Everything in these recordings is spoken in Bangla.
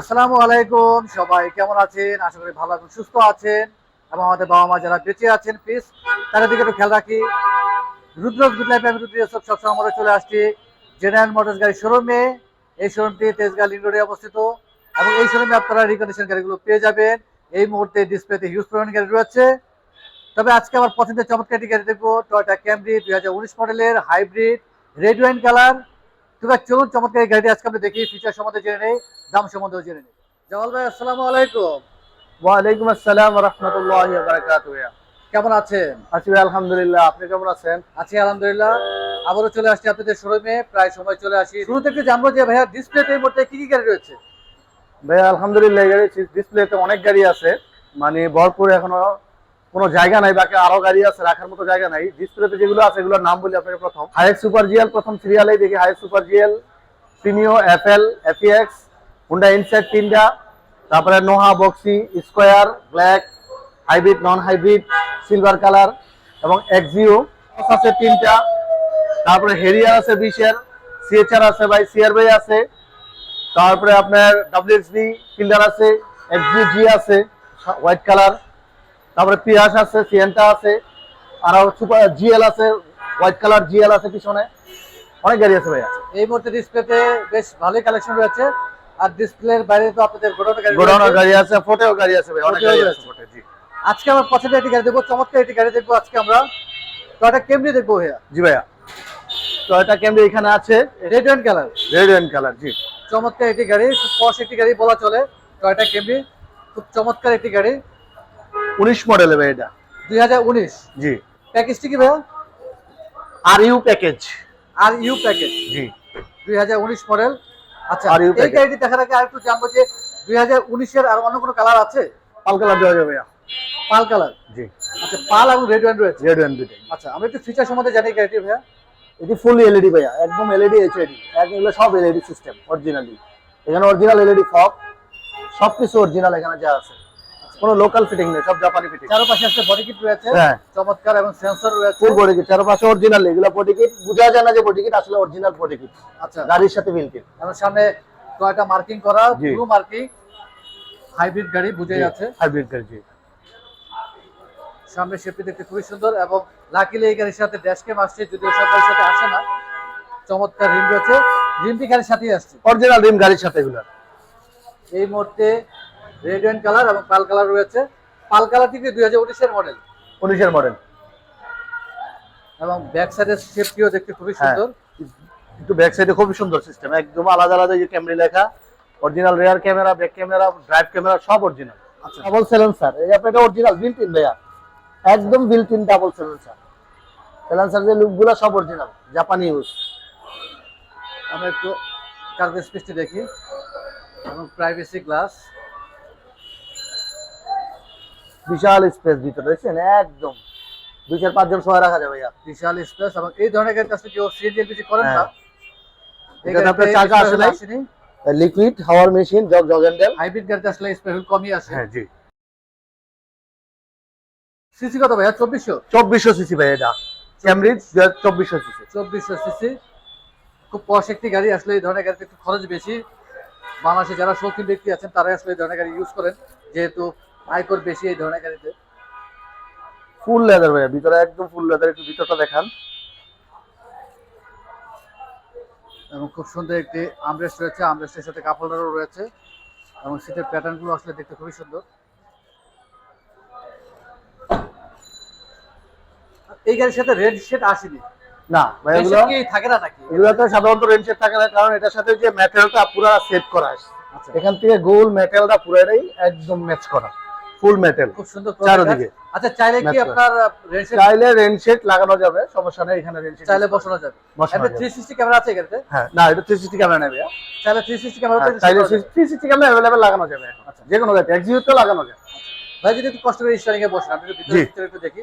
আসসালামু আলাইকুম, সবাই কেমন আছেন? আশা করি ভালো আছেন, সুস্থ আছেন এবং আমাদের বাবা মা যারা বেঁচে আছেন প্লিজ তাদের দিকে একটু খেয়াল রাখি। রুদ্রজ গুড আমি রুদ্র সব সবসময় আমরা চলে আসছি। জেনারেল মোটরস গাড়ি শোরুমে এই শোরুমটি তেজগাঁ লিং রোডে অবস্থিত। এবং এই শোরুমে আপনারা রিকন্ডিশন গাড়িগুলো পেয়ে যাবেন। এই মুহূর্তে ডিসপ্লেতে হিউজ পরিমাণ গাড়ি রয়েছে। তবে আজকে আমার পছন্দের চমৎকার একটি গাড়ি দেখব। টয়টা ক্যামরি দুই হাজার উনিশ মডেলের হাইব্রিড রেড ওয়াইন কালার চলুন চমৎকার এই গাড়িটি আজকে আমরা দেখি ফিচার সম্বন্ধে জেনে নেই দাম সম্বন্ধেও জেনে নেই। জামাল ভাই আসসালামু আলাইকুম। ওয়ালাইকুম আসসালাম রহমতুল্লাহ কেমন আছেন? আছি ভাই, আলহামদুলিল্লাহ। আপনি কেমন আছেন? আছি আলহামদুলিল্লাহ। আবারও চলে আসছি আপনাদের শোরুমে প্রায় সময় চলে আসি। শুরু থেকে জানব যে ভাইয়া ডিসপ্লেতে এই মুহূর্তে কি কি গাড়ি রয়েছে? ভাই আলহামদুলিল্লাহ গাড়ি ডিসপ্লেতে অনেক গাড়ি আছে। মানে ভরপুর এখনও কোনো জায়গা নাই, বাকি আরও গাড়ি আছে, রাখার মতো জায়গা নাই। ডিসপ্লেতে যেগুলো আছে, এগুলোর নাম বলি আপনাকে প্রথম। হাইএক্স সুপার জিএল, প্রথম সিরিয়ালেই দেখি Hiace super GL Premio FL, FX, Honda Insight তিনটা, তারপরে Noah, boxy, square, black, hybrid, non hybrid, silver colour এবং এক্সিও। আছে তিনটা, তারপরে হেরিয়ার আছে বিশের, সিএচআর আছে ভাই সিআর ভাই আছে, তারপরে আপনার ডাব্লিউএক্সবি ফিল্ডার আছে, এক্সিও জি আছে, হোয়াইট কালার। তারপরে পিয়াস আছে সিএনটা আছে আর সুপার জিএল আছে হোয়াইট কালার জিএল আছে পিছনে। অনেক গাড়ি আছে ভাইয়া। এই মুহূর্তে ডিসপ্লেতে বেশ ভালোই কালেকশন রয়েছে। আর ডিসপ্লের বাইরে তো আপনাদের গোডাউনের গাড়ি গোডাউনের গাড়ি আছে ফোটেও গাড়ি আছে ভাই অনেক গাড়ি আছে। ফোটে জি। আজকে আমার পছন্দের একটি গাড়ি দেখব চমৎকার একটি গাড়ি দেখব আজকে আমরা। টয়টা ক্যামরি দেখব ভাইয়া? জি ভাইয়া। তো এটা ক্যামেরা এখানে আছে? Red wine colour red and colour জি। চমৎকার একটি গাড়ি খুব পশ একটি গাড়ি বলা চলে। টয়টা ক্যামরি খুব চমৎকার একটি গাড়ি। উনিশ মডেলে ভাই এটা। দুই হাজার উনিশ? জি। প্যাকেজটি কি ভাইয়া? R U package R U package জি। দুই হাজার উনিশ মডেল আচ্ছা RU এই গাড়িটি দেখার আগে আরেকটু জানব যে দুই হাজার উনিশের আর অন্য কোনো কালার আছে? পাল কালার দেওয়া যাবে ভাইয়া। পাল কালার জি। আচ্ছা পাল এবং রেড ওয়াইন রয়েছে। রেড দুটাই আচ্ছা আমরা একটু ফিচার সম্বন্ধে জানি গাড়িটি ভাইয়া। এটি ফুল এলইডি ভাইয়া একদম এলইডি এইচআইডি একদম এগুলো সব এলইডি সিস্টেম অরিজিনালি এখানে অরিজিনাল এলইডি ফক সব কিছু অরিজিনাল এখানে যা আছে। কোনো লোকাল ফিটিং নেই সব জাপানি ফিটিং চারপাশে একটা বডি কিট রয়েছে হ্যাঁ। চমৎকার এবং সেন্সর রয়েছে। ফুল বডি কিট চারপাশে অরিজিনাল এগুলো বডি কিট বোঝা যায় না যে বডি কিট আসলে অরিজিনাল বডি কিট আচ্ছা। গাড়ির সাথে বিল কিট এবং সামনে টয়টা মার্কিং করা? ব্লু মার্কিং হাইব্রিড গাড়ি বুঝে যাচ্ছে হাইব্রিড গাড়ি জি। সামনে শেপটি দেখতে খুবই সুন্দর এবং লাকিলি এই গাড়ির সাথে ড্যাশ ক্যাম আসছে যদিও গাড়ির সাথে আসে না। চমৎকার রিম রয়েছে। রিমটি গাড়ির সাথেই আসছে। অরিজিনাল রিম গাড়ির সাথে এগুলো। এই মুহূর্তে রেড অ্যান্ড কালার এবং পাল কালার রয়েছে। পাল কালার থেকে দুই হাজার উনিশের মডেল উনিশের মডেল এবং ব্যাক সাইডের শেপটিও দেখতে খুবই হ্যাঁ। সুন্দর। একটু ব্যাক সাইডে খুবই সুন্দর সিস্টেম একদম আলাদা আলাদা যে ক্যামেরা লেখা। Original rear camera back camera drive camera সব অরিজিনাল আচ্ছা। ডাবল সেলেন্সার এই আপনার অরিজিনাল বিল্ট ইন ভাইয়া। একদম built in double silencer silencer যে লুকগুলো সব অরিজিনাল জাপানি ইউজ আমরা একটু কার্গো স্পেসটি দেখি। এবং প্রাইভেসি গ্লাস বিশাল স্পেস ভিতরে দেখছেন? একদম। দুই চার পাঁচজন সবাই রাখা যাবে ভাইয়া। বিশাল স্পেস এবং এই ধরনের গাড়ির কাছে কেউ সিএনজি এলপিজি করেন না। আপনার চাকা আসে নাই? লিকুইড হাওয়ার machine jog jog handle hybrid গাড়িতে আসলে স্পেশাল কমই আসে। হ্যাঁ জি। সিসি কত ভাইয়া? চব্বিশশো? চব্বিশশো সিসি ভাই এটা। ক্যামরিজ চব্বিশশো সিসি চব্বিশশো সিসি খুব পশ একটি গাড়ি আসলে এই ধরনের গাড়িতে একটু খরচ বেশি। বাংলাদেশে যারা শৌখিন ব্যক্তি আছেন তারাই আসলে এই ধরনের গাড়ি ইউজ করেন। যেহেতু আয়কর বেশি এই ধরনের গাড়িতে। ফুল লেদার ভাইয়া ভিতরে একদম ফুল লেদার একটু ভিতরটা দেখান। এবং খুব সুন্দর একটি আমরেস্ট রয়েছে আমরেস্টের সাথে কাপ হোল্ডারও রয়েছে। এবং সিটের প্যাটার্নগুলো আসলে দেখতে খুবই সুন্দর। এই গাড়ির সাথে রেড শেড আসেনি। না এগুলো কি থাকে না নাকি? এগুলোতে সাধারণত থাকে না কারণ এটার সাথে যে ম্যাটেরিয়ালটা পুরো সেট করা আছে। আচ্ছা। এখান থেকে গোল ম্যাটেরিয়ালটা পুরোটাই একদম ম্যাচ করা। ফুল মেটেল খুব সুন্দর চারদিকে আচ্ছা চাইলে কি Match করা। আপনার রেড শেড চাইলে রেন শেড লাগানো যাবে সমস্যা নেই এখানে রেন শেড চাইলে বসানো যাবে বসানো এমনি যাবে। থ্রি সিক্সটি ক্যামেরা আছে এই গাড়িতে হ্যাঁ না এটা 360 ক্যামেরা নেবে চাইলে থ্রি সিক্সটি ক্যামেরা চাইলে 360 ক্যামেরা अवेलेबल লাগানো যাবে এখন। আচ্ছা। যে কোনো গাড়ি এক্সিউতে লাগানো যাবে ভাই যদি একটু কষ্ট করে স্টারিং এ বসেন আমি একটু ভিতরে জি। ভিতরে একটু দেখি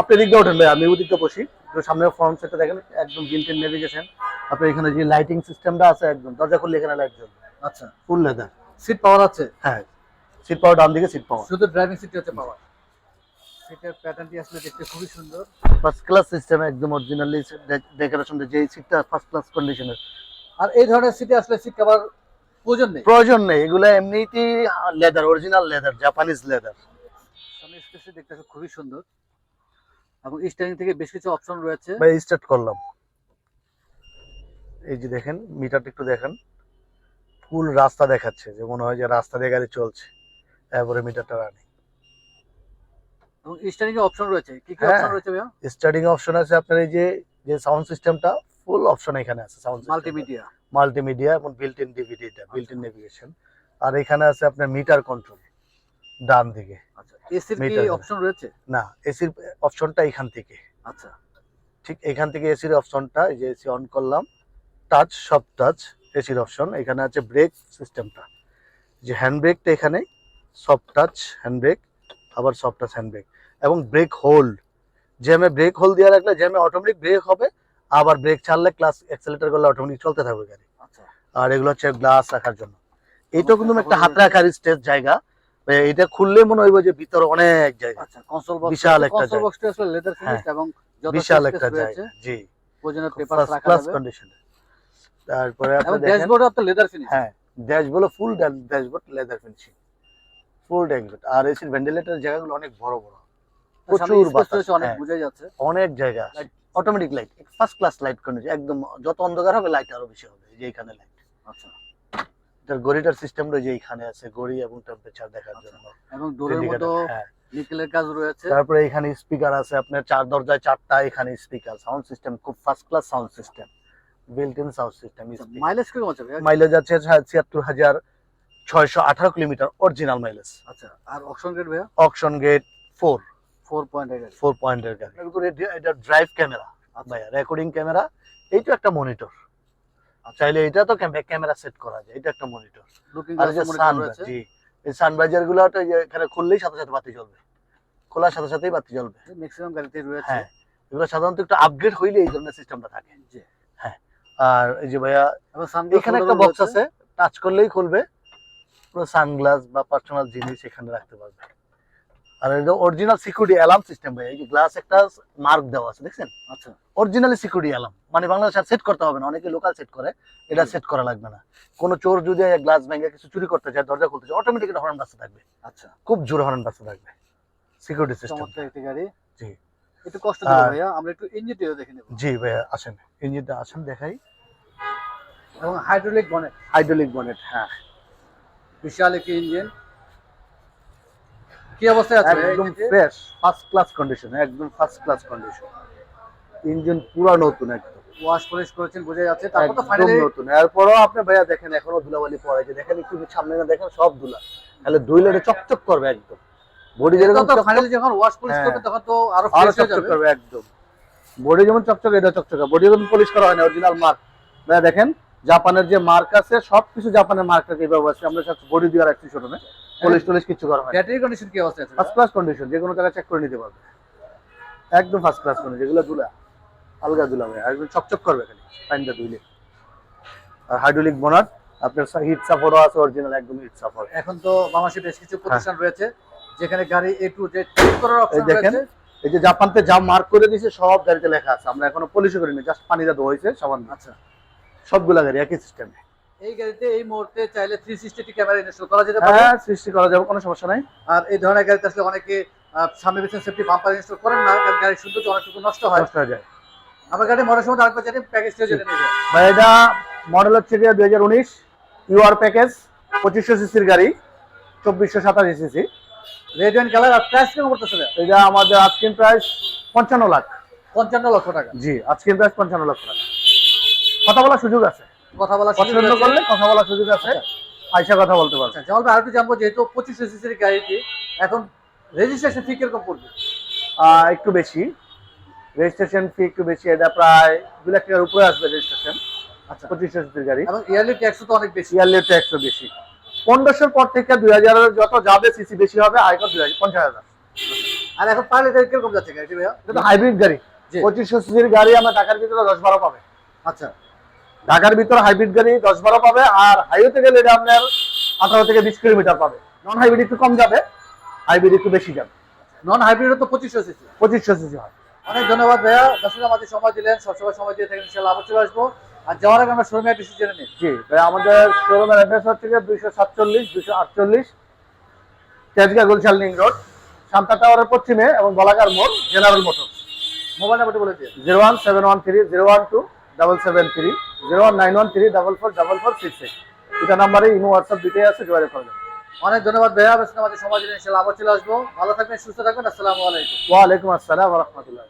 আপনি দিক দিয়ে ওঠেন ভাই আমি ওদিক দিয়ে বসি তো সামনে ফ্রন্ট সেটটা দেখেন একদম বিল্ট ইন নেভিগেশন আপনি এখানে যে লাইটিং সিস্টেমটা আছে একদম দরজা খুললে এখানে লাইট জ্বলবে আচ্ছা ফুল লেদার সিট পাওয়ার আছে হ্যাঁ সিট পাওয়ার ডান দিকে সিট পাওয়ার শুধু ড্রাইভিং সিটটি হচ্ছে পাওয়ার সিটের প্যাটার্নটি আসলে দেখতে খুবই সুন্দর। ফার্স্ট ক্লাস সিস্টেম একদম অরিজিনালি ডেকোরেশন যে সিটটা ফার্স্ট ক্লাস কন্ডিশনের আর এই ধরনের সিটে আসলে সিট কভার প্রয়োজন নেই। প্রয়োজন নেই এগুলো এমনিতেই leather original leather Japanese leather সামনে স্পেসে দেখতে খুবই সুন্দর। এবং স্টারিং থেকে বেশ কিছু অপশন রয়েছে। ভাই স্টার্ট করলাম। এই যে দেখেন মিটারটা একটু দেখেন। ফুল রাস্তা দেখাচ্ছে যে মনে হয় যে রাস্তা দিয়ে গাড়ি চলছে। তারপরে মিটারটা রানি। এবং স্টারিং অপশন রয়েছে। কি কি। অপশন রয়েছে ভাইয়া? স্টার্টিং অপশন আছে আপনার এই যে যে সাউন্ড সিস্টেমটা ফুল অপশন এখানে আছে সাউন্ড মাল্টিমিডিয়া মাল্টিমিডিয়া এবং বিল্ট ইন ডিভিডি এটা বিল্ট ইন নেভিগেশন আর এখানে আছে আপনার মিটার কন্ট্রোল ডান দিকে। আচ্ছা এসির কি অপশন রয়েছে? না এসির অপশনটা এখান থেকে। আচ্ছা। ঠিক এখান থেকে এসির অপশনটা এই যে এসি অন করলাম টাচ সব টাচ এসির অপশন এখানে আছে ব্রেক সিস্টেমটা যে হ্যান্ড ব্রেকটা এখানে সফট টাচ হ্যান্ড ব্রেক আবার সফট টাচ হ্যান্ড ব্রেক এবং ব্রেক হোল্ড জ্যামে ব্রেক হোল্ড দিয়ে রাখলে জ্যামে অটোমেটিক ব্রেক হবে আবার ব্রেক ছাড়লে ক্লাস অ্যাক্সেলেটর করলে অটোমেটিক চলতে থাকবে গাড়ি। আচ্ছা। আর এগুলো হচ্ছে গ্লাস রাখার জন্য। এইটাও কিন্তু একটা হাত রাখার স্টেজ জায়গা। এটা খুললে মনে হইব যে ভিতরে অনেক জায়গা। আচ্ছা কনসোল বক্স বিশাল একটা জায়গা। বক্সটা আসলে লেদার ফিনিশ এবং বিশাল একটা জায়গা জি। প্রয়োজনীয় পেপার রাখা যাবে। কন্ডিশন তারপরে আপনি ড্যাশবোর্ডে আপনার লেদার ফিনিশ হ্যাঁ dashboard full dashboard leather finishing full আর এসির ভেন্টিলেটর জায়গাগুলো অনেক বড় বড়। প্রচুর বাতাস। অনেক হ্যাঁ, বোঝা যাচ্ছে। অনেক জায়গা automatic light first class light condition একদম যত অন্ধকার হবে লাইট আরও বেশি হবে যে এখানে লাইট আচ্ছা। এটার এইখানে আছে ঘড়ি এবং টেম্পারেচার দেখার আচ্ছা। জন্য। এবং ডোরের মতো হ্যাঁ। নিকেলের কাজ রয়েছে। তারপরে এখানে স্পিকার আছে আপনার চার দরজায় চারটা এখানে স্পিকার সাউন্ড সিস্টেম খুব first class sound system built in sound system mileage কীরকম আছে মাইলেজ আছে ছিয়াত্তর হাজার ছয়শো আঠারো কিলোমিটার অরিজিনাল মাইলেজ আচ্ছা আর অপশন গ্রেড ভাইয়া? Auction grade four four point four পয়েন্টের গাড়ি। এটা ড্রাইভ ক্যামেরা আচ্ছা। ভাইয়া রেকর্ডিং ক্যামেরা এইটা একটা মনিটর চাইলে এটা তো ক্যামেরা সেট করা যায় এটা একটা মনিটর আর যে গ্লাস জি। এই সানরাইজারগুলো এখানে খুললেই সাথে সাথে বাতি জ্বলবে। খোলার সাথে সাথেই বাতি জ্বলবে। ম্যাক্সিমাম গাড়িতে রয়েছে। হ্যাঁ এগুলো সাধারণত একটু আপগ্রেড হইলে এই ধরনের সিস্টেমটা থাকে। জি। আর এই যে ভাইয়া এখানে একটা বক্স আছে টাচ করলেই খুলবে। পুরো সানগ্লাস বা পার্সোনাল জিনিস এখানে রাখতে পারবে। আর এটা অরিজিনাল সিকিউরিটি অ্যালার্ম সিস্টেম ভাই এই যে গ্লাস একটা মার্ক দেওয়া আছে দেখছেন? আচ্ছা। অরিজিনালি সিকিউরিটি অ্যালার্ম মানে বাংলাদেশ সেট করতে হবে না অনেকে লোকাল সেট করে এটা সেট করা লাগবে না। কোনো চোর যদি গ্লাস ভেঙে কিছু চুরি করতে চায় দরজা খুলতে চায় অটোমেটিক এটা হর্ন বাজতে থাকবে। আচ্ছা। খুব জোরে হর্ন বাজতে থাকবে। সিকিউরিটি সিস্টেম চমৎকার একটি গাড়ি। জি। একটু কষ্ট দেবো আর- ভাইয়া আমরা একটু ইঞ্জিনটিও দেখে নেব। জি ভাইয়া আসেন। ইঞ্জিনটা আসেন দেখাই। এবং হাইড্রোলিক বনেট হাইড্রোলিক বনেট হ্যাঁ। বিশাল একটি ইঞ্জিন। কি অবস্থায় আছে? একদম ফ্রেশ ফার্স্ট ক্লাস কন্ডিশন একদম ফার্স্ট ক্লাস কন্ডিশন ইঞ্জিন পুরো নতুন একদম। ওয়াশ পলিশ করেছেন বোঝা যাচ্ছে। তারপর তো ফাইনালি নতুন। এরপরও আপনি ভাইয়া দেখেন এখনও ধুলাবালি পড়ে যে দেখেন একটু সামনে না দেখেন সব ধুলা। তাহলে ধুইলে এটা চকচক করবে একদম। বডি যেরকম ফাইনালি যখন ওয়াশ পলিশ হ্যাঁ। করবে তখন তো আরও আরও ফ্রেশ হয়ে যাবে। করবে একদম। বডি যেমন চকচক এটা চকচক। বডি যখন পলিশ করা হয় না অরিজিনাল মার্ক ভাইয়া দেখেন জাপানের যে মার্ক আছে সবকিছু জাপানের মার্কটাকে এইভাবে আছে। আমরা বডি দিয়ে রাখছি শোরুমে। পলিশ টলিশ কিছু করা হয় ব্যাটারি কন্ডিশন কি অবস্থায় আছে? ফার্স্ট ক্লাস কন্ডিশন যে কোনো জায়গায় চেক করে নিতে পারবে। একদম ফার্স্ট ক্লাস কন্ডিশন যেগুলো দুলা আলগা দুলা ভাই একদম চকচক করবে খালি পানিটা ধুইলে। আর হাইড্রোলিক বোনার আপনার হিট সাপোর্টও আছে অরিজিনাল একদম হিট সাপোর্ট এখন তো বাংলাদেশে বেশ কিছু প্রতিষ্ঠান রয়েছে যেখানে গাড়ি এ টু জেড চেক করার এই অপশন দেখেন রয়েছে। এই যে জাপানতে যা মার্ক করে দিয়েছে সব গাড়িতে লেখা আছে। আমরা এখনও পলিশও করিনি জাস্ট পানিটা ধোয়া হয়েছে সামান্য আচ্ছা। সবগুলা গাড়ি একই সিস্টেমে এই গাড়িতে এই মুহূর্তে চাইলে থ্রি সিক্সটি ক্যামেরা ইনস্টল করা যেতে পারে। হ্যাঁ সৃষ্টি করা যাবে কোনো সমস্যা নাই। আর এই ধরনের গাড়িতে আসলে অনেকে সামনে পিছনে সেফটি বাম্পার ইনস্টল করেন না কারণ গাড়ির সৌন্দর্য অনেকটুকু নষ্ট হয়। নষ্ট হয়ে যায়। আমার গাড়ি মরার সময় আরেকবার জানি প্যাকেজটিও জেনে নেবে ভাই এটা মডেল হচ্ছে গিয়ে দুই হাজার উনিশ ইউআর প্যাকেজ পঁচিশশো সিসির গাড়ি চব্বিশশো সাতাশি সিসি রেড অ্যান্ড কালার আর প্রাইস কেমন করতেছে এটা আমাদের আজকের প্রাইস পঞ্চান্ন লাখ। পঞ্চান্ন লক্ষ টাকা। জি আজকের প্রাইস পঞ্চান্ন লক্ষ টাকা। কথা বলার সুযোগ আছে। কথা বলা সুযোগ পছন্দ করলে কথা বলার সুযোগ আছে। আইসা কথা বলতে পারবে। আচ্ছা জামাল ভাই আরেকটু জানব যেহেতু পঁচিশশো সিসির গাড়িটি এখন রেজিস্ট্রেশন ফি কীরকম পড়বে? একটু বেশি। রেজিস্ট্রেশন ফি একটু বেশি এটা প্রায় দু লাখ টাকার উপরে আসবে রেজিস্ট্রেশন আচ্ছা। সিসির গাড়ি। এবং ইয়ারলি ট্যাক্সও তো অনেক বেশি। ইয়ারলি ট্যাক্সও বেশি। পনেরোশোর পর থেকে দুই হাজারের যত যাবে সিসি বেশি হবে আয়কর দুই হাজার পঞ্চাশ হাজার। আর এখন পার লিটার কীরকম যাচ্ছে গাড়িটি ভাইয়া? এটা হাইব্রিড গাড়ি। পঁচিশশো সিসির গাড়ি আমরা ঢাকার ভিতরে দশ বারো পাবে। আচ্ছা। ঢাকার ভিতরে হাইব্রিড গাড়ি দশ বারো পাবে আর হাইওয়েতে গেলে এটা আপনার আঠারো থেকে বিশ কিলোমিটার পাবে। নন হাইব্রিড একটু কম যাবে হাইব্রিড একটু বেশি যাবে। নন হাইব্রিডও তো পঁচিশশো সিসি পঁচিশশো সিসি হয়। অনেক ধন্যবাদ ভাইয়া। দর্শক আমাদের সময় দিলেন। সবসময় সময় দিয়ে থাকেন ইনশাল্লাহ আবার চলে আসব। আর যাওয়ার আগে আমরা শোরুমে একটু জেনে নিই। জি ভাই আমাদের শোরুমের অ্যাড্রেস হচ্ছে গিয়ে দুইশো সাতচল্লিশ দুইশো আটচল্লিশ তেজগাঁ গুলশাল লিং রোড শান্তা টাওয়ারের পশ্চিমে এবং বলাকার মোড় জেনারেল মোটর মোবাইল নাম্বারটি বলে দিন zero one seven one three zero one two. Double seven three zero one nine one three double four double four six six এটা নাম্বারে ইমো হোয়াটসঅ্যাপ দুটোই আছে যোগাযোগ করবেন অনেক ধন্যবাদ ভাইয়া। আমাদের সমাজে ইনশাল্লাহ আবার চলে আসব ভালো থাকবেন সুস্থ থাকবেন আসসালামু আলাইকুম। ওয়ালাইকুম আসসালাম রহমতুল্লাহ।